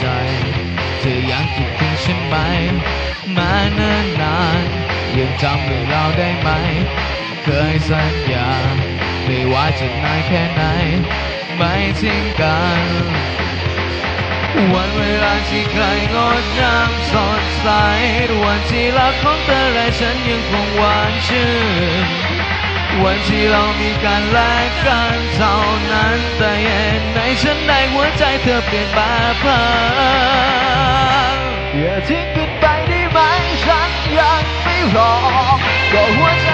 ใจ เธอยังคิดถึงฉันไหมมาเนิ่นนานยังจำเรื่องราวได้ไหม เคยสัญญาไม่ว่าจะนานแค่ไหน ไม่ทิ้งกันวันเวลาที่เคยงดงามสดใสวันที่รักของเธอและฉันยังคงหวานชื่น วันที่เรามีการแลกกันเท่านั้นแต่ ฉันในหัวใจเธอเปลี่ยนมาพังอย่าทิ้งกันไปได้ไหมฉันยังไม่รอก็หัวใจ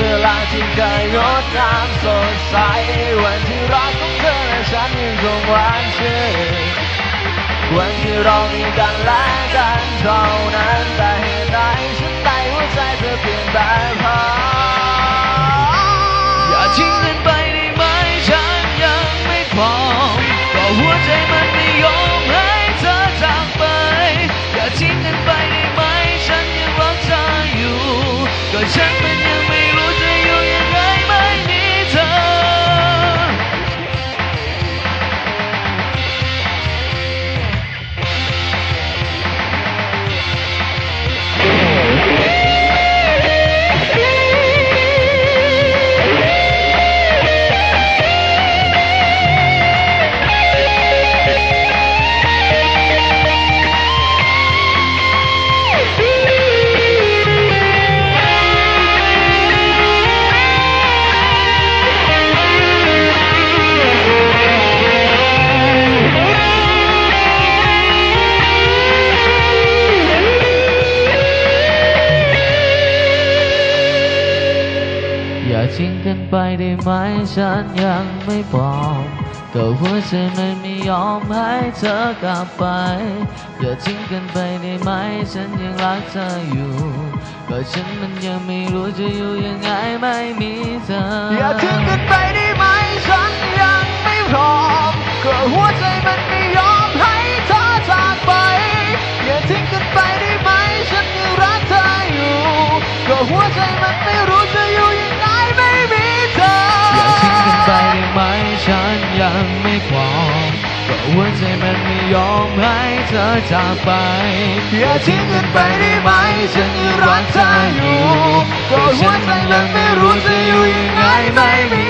เวลาที่เคยงดงามสดใส วันที่รักของเธอและฉันยังคงหวานชื่นวันที่เรามีกันและกันเท่านั้นแต่เหตุใดฉันในหัวใจเธอเปลี่ยนแปลง ทิ้งกันไปได้ไหมฉันยังไม่บอกก็หัวใจมันไม่ยอมให้เธอกลับไปอย่าทิ้งกันไปได้ไหมฉันยังรักเธออยู่ ก็ฉันมันยังไม่รู้จะอยู่ยังไงไม่มีเธออย่าทิ้งกันไปได้ไหมฉันยังไม่พร้อมก็หัวใจมันไม่ยอมให้เธอจากไปอย่าทิ้งกันไปได้ไหมฉันยังรักเธออยู่ก็หัวใจ ยังไม่พอก็หัวใจมันไม่ยอมให้เธอจากไป อย่าทิ้งกันไปได้ไหม ฉันยังรักเธออยู่ก็หัวใจมันไม่รู้จะอยู่ยังไงไม่มี